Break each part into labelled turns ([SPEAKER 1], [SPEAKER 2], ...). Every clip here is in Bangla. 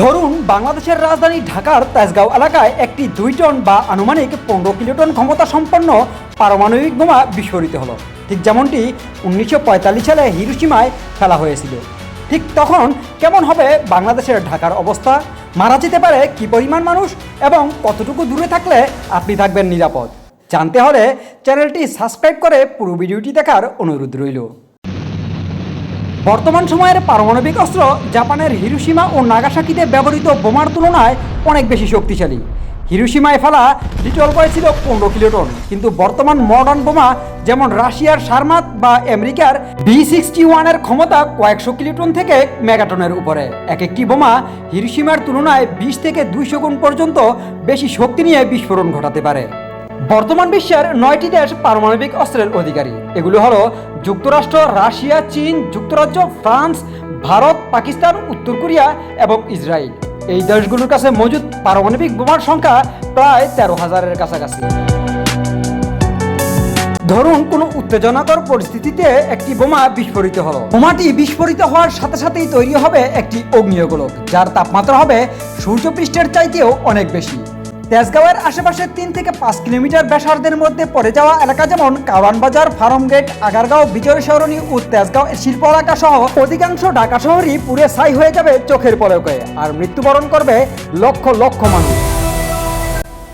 [SPEAKER 1] ধরুন, বাংলাদেশের রাজধানী ঢাকার তেজগাঁও এলাকায় একটি দুই টন বা আনুমানিক পনেরো কিলোটন ক্ষমতা সম্পন্ন পারমাণবিক বোমা বিস্ফোরিত হলো। ঠিক যেমনটি উনিশশো পঁয়তাল্লিশ সালে হিরোশিমায় ফেলা হয়েছিল। ঠিক তখন কেমন হবে বাংলাদেশের ঢাকার অবস্থা? মারা যেতে পারে কি পরিমাণ মানুষ এবং কতটুকু দূরে থাকলে আপনি থাকবেন নিরাপদ? জানতে হলে চ্যানেলটি সাবস্ক্রাইব করে পুরো ভিডিওটি দেখার অনুরোধ রইল। বর্তমান সময়ের পারমাণবিক অস্ত্র জাপানের হিরোশিমা ও নাগাসাকিতে ব্যবহৃত বোমার তুলনায় অনেক বেশি শক্তিশালী। হিরোশিমায় ফেলা লিটল বয় ছিল পনেরো কিলোটন, কিন্তু বর্তমান মডার্ন বোমা যেমন রাশিয়ার সারমাত বা আমেরিকার বি সিক্সটি ওয়ানের ক্ষমতা কয়েকশো কিলোটন থেকে মেগাটনের উপরে। এক একটি বোমা হিরোশিমার তুলনায় বিশ থেকে দুইশো গুণ পর্যন্ত বেশি শক্তি নিয়ে বিস্ফোরণ ঘটাতে পারে। বর্তমান বিশ্বের নয়টি দেশ পারমাণবিক অস্ত্রের অধিকারী। এগুলো হলো যুক্তরাষ্ট্র, রাশিয়া, চীন, যুক্তরাজ্য, ফ্রান্স, ভারত, পাকিস্তান, উত্তর কোরিয়া এবং ইসরায়েল। এই দেশগুলোর কাছে মজুদ পারমাণবিক বোমার সংখ্যা প্রায় তেরো হাজারের কাছাকাছি। ধরুন, কোনো উত্তেজনাকর পরিস্থিতিতে একটি বোমা বিস্ফোরিত হলো। বোমাটি বিস্ফোরিত হওয়ার সাথে সাথেই তৈরি হবে একটি অগ্নিয়গোলক যার তাপমাত্রা হবে সূর্যপৃষ্ঠের চাইতেও অনেক বেশি। তেজগাঁওয়ের আশেপাশে তিন থেকে পাঁচ কিলোমিটার ব্যাসার্ধের মধ্যে পড়ে যাওয়া এলাকা যেমন কাওয়ান বাজার ফার্মগেট আগারগাঁও, বিজয় সরণি ও তেজগাঁও শিল্প এলাকা সহ অধিকাংশ ঢাকা শহরই পুরে ছাই হয়ে যাবে চোখের পলকে আর মৃত্যুবরণ করবে লক্ষ লক্ষ মানুষ।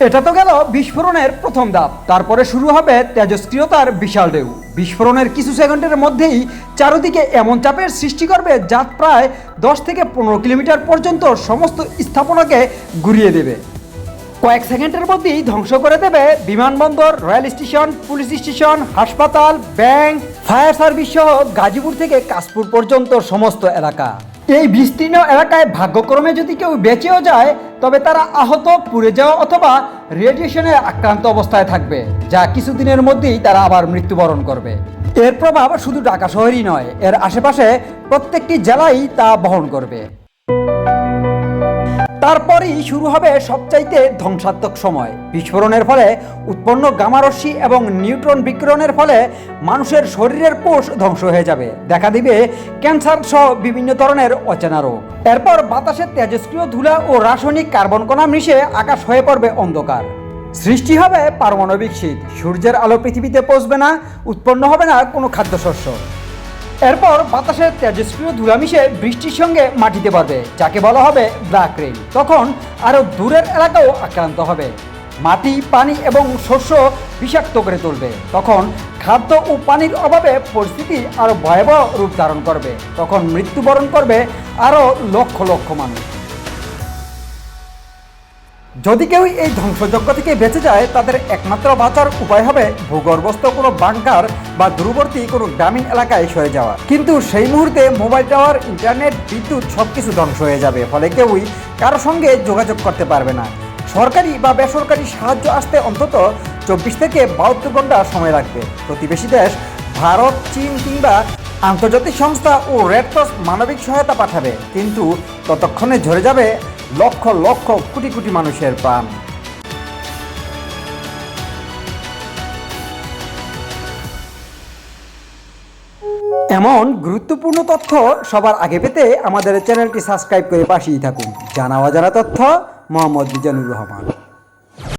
[SPEAKER 1] এটা তো গেল বিস্ফোরণের প্রথম ধাপ। তারপরে শুরু হবে তেজস্ক্রিয়তার বিশাল ঢেউ। বিস্ফোরণের কিছু সেকেন্ডের মধ্যেই চারদিকে এমন চাপের সৃষ্টি করবে যা প্রায় দশ থেকে পনেরো কিলোমিটার পর্যন্ত সমস্ত স্থাপনাকে ঘুরিয়ে দেবে। কয়েক সেকেন্ডের মধ্যেই ধ্বংস করে দেবে বিমানবন্দর, রয়্যাল স্টেশন, পুলিশ স্টেশন, হাসপাতাল, ব্যাংক, ফায়ার সার্ভিস সহ গাজীপুর থেকে কাশপুর পর্যন্ত সমস্ত এলাকা। এই বিস্তীর্ণ এলাকায় ভাগ্যক্রমে যদি কেউ বেঁচেও যায়, তবে তারা আহত, পুড়ে যাওয়া অথবা রেডিয়েশনে আক্রান্ত অবস্থায় থাকবে, যা কিছুদিনের মধ্যেই তারা আবার মৃত্যুবরণ করবে। এর প্রভাব শুধু ঢাকা শহরই নয়, এর আশেপাশে প্রত্যেকটি জেলাই তা বহন করবে। তারপরেই শুরু হবে সবচাইতে ধ্বংসাত্মক সময়। বিস্ফোরণের ফলে উৎপন্ন গামারশ্মি এবং নিউট্রন বিকিরণের ফলে মানুষের শরীরের কোষ ধ্বংস হয়ে যাবে। দেখা দিবে ক্যান্সার সহ বিভিন্ন ধরনের অচেনা রোগ। এরপর বাতাসে তেজস্ক্রিয় ধুলা ও রাসায়নিক কার্বন কণা মিশে আকাশ হয়ে পড়বে অন্ধকার। সৃষ্টি হবে পারমাণবিক শীত। সূর্যের আলো পৃথিবীতে পৌঁছবে না, উৎপন্ন হবে না কোনো খাদ্যশস্য। এরপর বাতাসে তেজস্ক্রিয় ধুলা মিশে বৃষ্টির সঙ্গে মাটিতে বাঁধে যাকে বলা হবে ব্ল্যাক রেইন। তখন আরও দূরের এলাকাও আক্রান্ত হবে। মাটি, পানি এবং শস্য বিষাক্ত করে তুলবে। তখন খাদ্য ও পানির অভাবে পরিস্থিতি আরও ভয়াবহ রূপ ধারণ করবে। তখন মৃত্যুবরণ করবে আরও লক্ষ লক্ষ মানুষ। যদি কেউ এই ধ্বংসযজ্ঞ থেকে বেঁচে যায়, তাদের একমাত্র বাঁচার উপায় হবে ভূগর্ভস্থ কোনো বাংকার বা দূরবর্তী কোনো গ্রামীণ এলাকায় সরে যাওয়া। কিন্তু সেই মুহূর্তে মোবাইল টাওয়ার, ইন্টারনেট, বিদ্যুৎ সব কিছু ধ্বংস হয়ে যাবে, ফলে কেউই কারও সঙ্গে যোগাযোগ করতে পারবে না। সরকারি বা বেসরকারি সাহায্য আসতে অন্তত চব্বিশ থেকে বাহাত্তর ঘণ্টা সময় লাগবে। প্রতিবেশী দেশ, ভারত, চীন কিংবা আন্তর্জাতিক সংস্থা ও রেড ক্রস মানবিক সহায়তা পাঠাবে। কিন্তু ততক্ষণে ঝরে যাবে লক্ষ লক্ষ কোটি কোটি মানুষের প্রাণ। এমন গুরুত্বপূর্ণ তথ্য সবার আগে পেতে আমাদের চ্যানেলটি সাবস্ক্রাইব করে পাশেই থাকুন। জানা অজানা তথ্য, মোহাম্মদ মিজানুর রহমান।